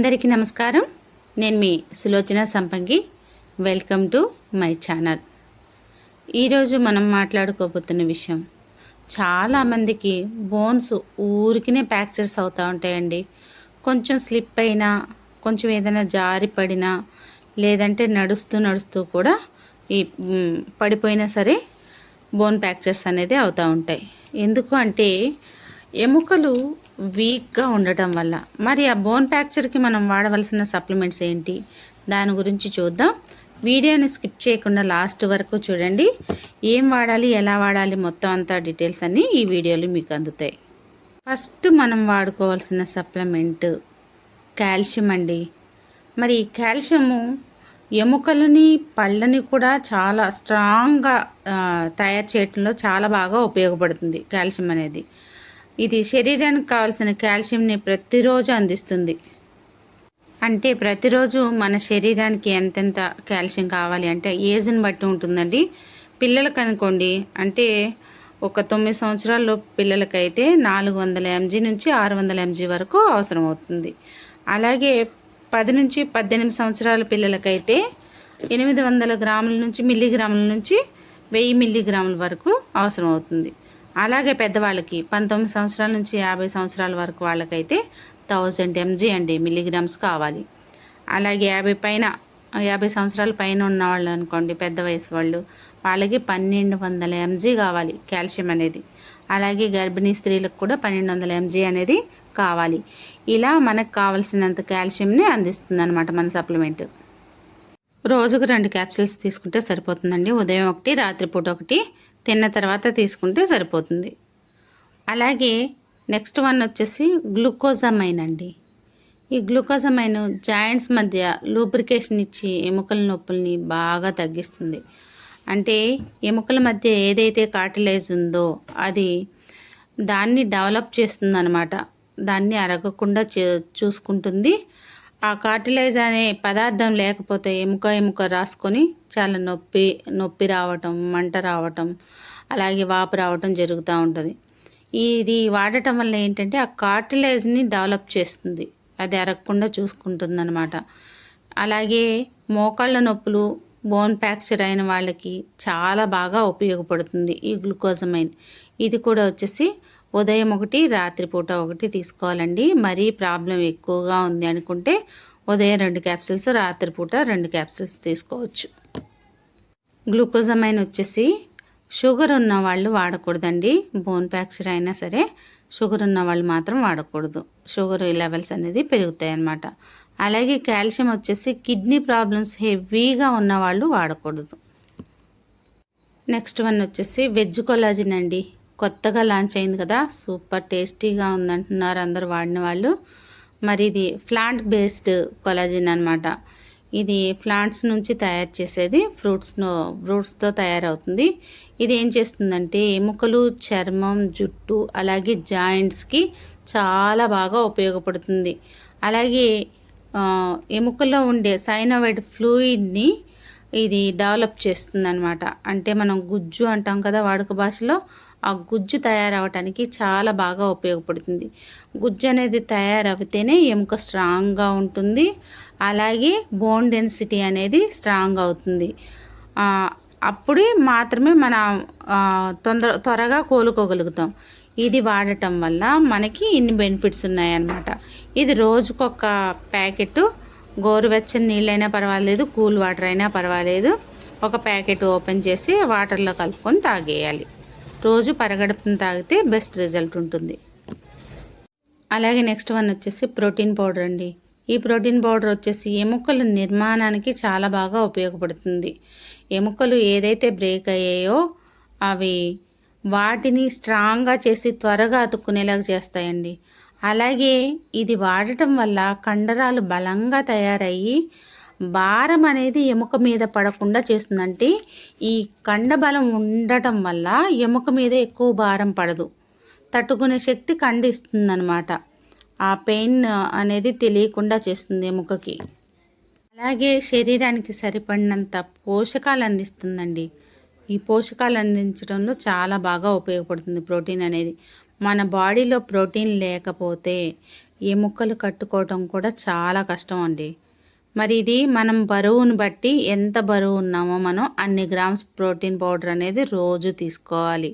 అందరికీ నమస్కారం. నేను మీ Sulochana Sampangi. Welcome to my channel. ఈరోజు మనం మాట్లాడుకోబోతున్న విషయం చాలామందికి బోన్స్ ఊరికినే ఫ్రాక్చర్స్ అవుతూ ఉంటాయండి. కొంచెం స్లిప్ అయినా కొంచెం ఏదైనా జారి పడినా లేదంటే నడుస్తూ నడుస్తూ కూడా ఈ పడిపోయినా సరే బోన్ ఫ్రాక్చర్స్ అనేది అవుతూ ఉంటాయి. ఎందుకు అంటే ఎముకలు వీక్గా ఉండటం వల్ల. మరి ఆ బోన్ ఫ్రాక్చర్కి మనం వాడవలసిన సప్లిమెంట్స్ ఏంటి? దాని గురించి చూద్దాం. వీడియోని స్కిప్ చేయకుండా లాస్ట్ వరకు చూడండి. ఏం వాడాలి ఎలా వాడాలి మొత్తం అంతా డీటెయిల్స్ అన్నీ ఈ వీడియోలో మీకు అందుతాయి. ఫస్ట్ మనం వాడుకోవాల్సిన సప్లిమెంట్ కాల్షియం అండి. మరి కాల్షియము ఎముకలని పళ్ళని కూడా చాలా స్ట్రాంగ్గా తయారు చేయడంలో చాలా బాగా ఉపయోగపడుతుంది కాల్షియం అనేది. ఇది శరీరానికి కావాల్సిన కాల్షియంని ప్రతిరోజు అందిస్తుంది. అంటే ప్రతిరోజు మన శరీరానికి ఎంతెంత కాల్షియం కావాలి అంటే ఏజ్ని బట్టి ఉంటుందండి. పిల్లలకు అనుకోండి అంటే ఒక తొమ్మిది సంవత్సరాల్లో పిల్లలకైతే నాలుగు వందల ఎంజీ నుంచి ఆరు వందల ఎంజీ వరకు అవసరం అవుతుంది. అలాగే పది నుంచి పద్దెనిమిది సంవత్సరాల పిల్లలకైతే ఎనిమిది వందల గ్రాముల నుంచి మిల్లీగ్రాముల నుంచి వెయ్యి మిల్లీగ్రాముల వరకు అవసరం అవుతుంది. అలాగే పెద్దవాళ్ళకి పంతొమ్మిది సంవత్సరాల నుంచి యాభై సంవత్సరాల వరకు వాళ్ళకైతే థౌజండ్ ఎంజీ అండి మిల్లీగ్రామ్స్ కావాలి. అలాగే యాభై పైన యాభై సంవత్సరాల పైన ఉన్న వాళ్ళు అనుకోండి పెద్ద వయసు వాళ్ళు వాళ్ళకి పన్నెండు వందల ఎంజీ కావాలి కాల్షియం అనేది. అలాగే గర్భిణీ స్త్రీలకు కూడా పన్నెండు వందల ఎంజీ అనేది కావాలి. ఇలా మనకు కావాల్సినంత కాల్షియంని అందిస్తుంది అనమాట మన సప్లిమెంట్. రోజుకు రెండు క్యాప్సిల్స్ తీసుకుంటే సరిపోతుందండి. ఉదయం ఒకటి రాత్రిపూట ఒకటి తిన్న తర్వాత తీసుకుంటే సరిపోతుంది. అలాగే నెక్స్ట్ వన్ వచ్చేసి గ్లూకోజమైన్ అండి. ఈ గ్లూకోజమైన్ జాయింట్స్ మధ్య లూబ్రికేషన్ ఇచ్చి ఎముకల నొప్పుల్ని బాగా తగ్గిస్తుంది. అంటే ఎముకల మధ్య ఏదైతే కార్టిలైజ్ ఉందో అది దాన్ని డెవలప్ చేస్తుంది అనమాట దాన్ని అరగకుండా చే చూసుకుంటుంది. ఆ కార్టిలైజ్ అనే పదార్థం లేకపోతే ఎముక ఎముక రాసుకొని చాలా నొప్పి నొప్పి రావటం మంట రావటం అలాగే వాపు రావటం జరుగుతూ ఉంటుంది. ఇది వాడటం వల్ల ఏంటంటే ఆ కార్టిలైజ్ని డెవలప్ చేస్తుంది. అది అరగకుండా చూసుకుంటుంది అనమాట అలాగే మోకాళ్ళ నొప్పులు బోన్ ఫ్రాక్చర్ అయిన వాళ్ళకి చాలా బాగా ఉపయోగపడుతుంది ఈ గ్లూకోజమైన్. ఇది కూడా వచ్చేసి ఉదయం ఒకటి రాత్రిపూట ఒకటి తీసుకోవాలండి. మరీ ప్రాబ్లం ఎక్కువగా ఉంది అనుకుంటే ఉదయం రెండు క్యాప్సిల్స్ రాత్రిపూట రెండు క్యాప్సిల్స్ తీసుకోవచ్చు. గ్లూకోజమైన్ వచ్చేసి షుగర్ ఉన్న వాళ్ళు వాడకూడదండి. బోన్ ఫ్రాక్చర్ అయినా సరే షుగర్ ఉన్న వాళ్ళు మాత్రం వాడకూడదు. షుగర్ లెవెల్స్ అనేది పెరుగుతాయి అన్నమాట అలాగే కాల్షియం వచ్చేసి కిడ్నీ ప్రాబ్లమ్స్ హెవీగా ఉన్న వాళ్ళు వాడకూడదు. నెక్స్ట్ వన్ వచ్చేసి వెజ్ కొలాజిన్ అండి. కొత్తగా లాంచ్ అయింది కదా. సూపర్ టేస్టీగా ఉందంటున్నారు అందరు వాడిన వాళ్ళు. మరి ఇది ప్లాంట్ బేస్డ్ కొలాజిన్ అనమాట ఇది ప్లాంట్స్ నుంచి తయారు చేసేది ఫ్రూట్స్ను ఫ్రూట్స్తో తయారవుతుంది. ఇది ఏం చేస్తుందంటే ఎముకలు చర్మం జుట్టు అలాగే జాయింట్స్కి చాలా బాగా ఉపయోగపడుతుంది. అలాగే ఎముకల్లో ఉండే సైనోవైడ్ ఫ్లూయిడ్ని ఇది డెవలప్ చేస్తుంది అనమాట అంటే మనం గుజ్జు అంటాం కదా వాడుక భాషలో ఆ గుజ్జు తయారవటానికి చాలా బాగా ఉపయోగపడుతుంది. గుజ్జు అనేది తయారవితేనే ఎముక స్ట్రాంగ్గా ఉంటుంది. అలాగే బోన్ డెన్సిటీ అనేది స్ట్రాంగ్ అవుతుంది. అప్పుడే మాత్రమే మన తొందర త్వరగా కోలుకోగలుగుతాం. ఇది వాడటం వల్ల మనకి ఇన్ని బెనిఫిట్స్ ఉన్నాయన్నమాట. ఇది రోజుకొక ప్యాకెట్ గోరువెచ్చని నీళ్ళైనా పర్వాలేదు కూల్ వాటర్ అయినా పర్వాలేదు. ఒక ప్యాకెట్ ఓపెన్ చేసి వాటర్లో కలుపుకొని తాగేయాలి. రోజు పరగడుపున తాగితే బెస్ట్ రిజల్ట్ ఉంటుంది. అలాగే నెక్స్ట్ వన్ వచ్చేసి ప్రోటీన్ పౌడర్ అండి. ఈ ప్రోటీన్ పౌడర్ వచ్చేసి ఎముకల నిర్మాణానికి చాలా బాగా ఉపయోగపడుతుంది. ఎముకలు ఏదైతే బ్రేక్ అయ్యాయో అవి వాటిని స్ట్రాంగ్గా చేసి త్వరగా అతుక్కునేలాగా చేస్తాయండి. అలాగే ఇది వాడటం వల్ల కండరాలు బలంగా తయారయ్యి భారం అనేది ఎముక మీద పడకుండా చేస్తుందంటే ఈ కండబలం ఉండటం వల్ల ఎముక మీద ఎక్కువ భారం పడదు. తట్టుకునే శక్తి కండ ఆ పెయిన్ అనేది తెలియకుండా చేస్తుంది ఎముకకి. అలాగే శరీరానికి సరిపడినంత పోషకాలు అందిస్తుందండి. ఈ పోషకాలు అందించడంలో చాలా బాగా ఉపయోగపడుతుంది ప్రోటీన్ అనేది. మన బాడీలో ప్రోటీన్ లేకపోతే ఎముకలు కట్టుకోవటం కూడా చాలా కష్టం అండి. మరి ఇది మనం బరువును బట్టి ఎంత బరువు ఉన్నామో మనం అన్ని గ్రామ్స్ ప్రోటీన్ పౌడర్ అనేది రోజు తీసుకోవాలి.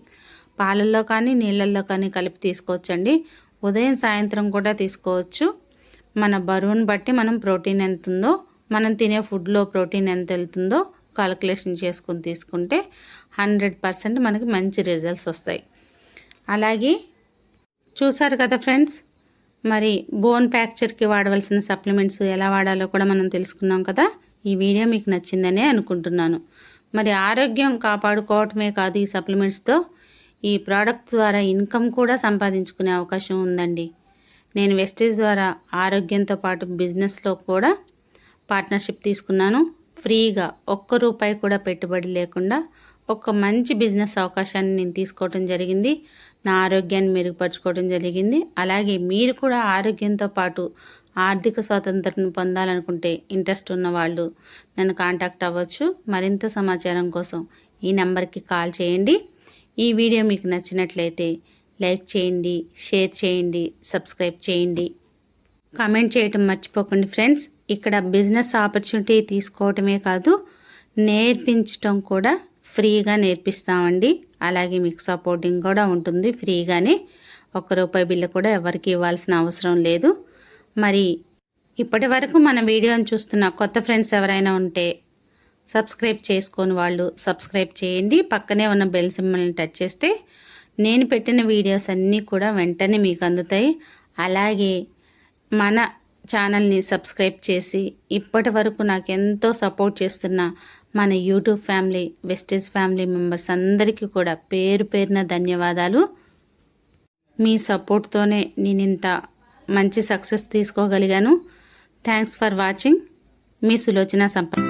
పాలల్లో కానీ నీళ్ళల్లో కానీ కలిపి తీసుకోవచ్చండి. ఉదయం సాయంత్రం కూడా తీసుకోవచ్చు. మన బరువును బట్టి మనం ప్రోటీన్ ఎంత ఉందో మనం తినే ఫుడ్లో ప్రోటీన్ ఎంత వెళ్తుందో కాలిక్యులేషన్ చేసుకుని తీసుకుంటే హండ్రెడ్ పర్సెంట్ మనకి మంచి రిజల్ట్స్ వస్తాయి. అలాగే చూసారు కదా ఫ్రెండ్స్ మరి బోన్ ఫ్రాక్చర్కి వాడవలసిన సప్లిమెంట్స్ ఎలా వాడాలో కూడా మనం తెలుసుకున్నాం కదా. ఈ వీడియో మీకు నచ్చిందనే అనుకుంటున్నాను. మరి ఆరోగ్యం కాపాడుకోవటమే కాదు ఈ సప్లిమెంట్స్తో ఈ ప్రోడక్ట్ ద్వారా ఇన్కమ్ కూడా సంపాదించుకునే అవకాశం ఉందండి. నేను వెస్టేజ్ ద్వారా ఆరోగ్యంతో పాటు బిజినెస్లో కూడా పార్ట్నర్షిప్ తీసుకున్నాను. ఫ్రీగా ఒక్క రూపాయి కూడా పెట్టుబడి లేకుండా ఒక మంచి బిజినెస్ అవకాశాన్ని నేను తీసుకోవటం జరిగింది. నా ఆరోగ్యాన్ని మెరుగుపరచుకోవడం జరిగింది. అలాగే మీరు కూడా ఆరోగ్యంతో పాటు ఆర్థిక స్వాతంత్రం పొందాలనుకుంటే ఇంట్రెస్ట్ ఉన్న వాళ్ళు నన్ను కాంటాక్ట్ అవ్వచ్చు. మరింత సమాచారం కోసం ఈ నెంబర్కి కాల్ చేయండి. ఈ వీడియో మీకు నచ్చినట్లయితే లైక్ చేయండి షేర్ చేయండి సబ్స్క్రైబ్ చేయండి. కామెంట్ చేయటం మర్చిపోకండి ఫ్రెండ్స్. ఇక్కడ బిజినెస్ ఆపర్చునిటీ తీసుకోవటమే కాదు నేర్పించటం కూడా ఫ్రీగా నేర్పిస్తామండి. అలాగే మీకు సపోర్టింగ్ కూడా ఉంటుంది ఫ్రీగానే. ఒక్క రూపాయి బిల్లు కూడా ఎవరికి ఇవ్వాల్సిన అవసరం లేదు. మరి ఇప్పటి వరకు మన వీడియోని చూస్తున్న కొత్త ఫ్రెండ్స్ ఎవరైనా ఉంటే సబ్స్క్రైబ్ చేసుకొని వాళ్ళు సబ్స్క్రైబ్ చేయండి. పక్కనే ఉన్న బెల్ సింబల్ని టచ్ చేస్తే నేను పెట్టిన వీడియోస్ అన్నీ కూడా వెంటనే మీకు అందుతాయి. అలాగే మన ఛానల్ని సబ్స్క్రైబ్ చేసి ఇప్పటి వరకు నాకు ఎంతో సపోర్ట్ చేస్తున్న మన YouTube family wastage family members అందరికీ కూడా పేరు పేరున ధన్యవాదాలు. మీ సపోర్ట్తోనే నేను ఇంత మంచి సక్సెస్ తీసుకోగలిగాను. Thanks for watching. మీ సులోచన సంపద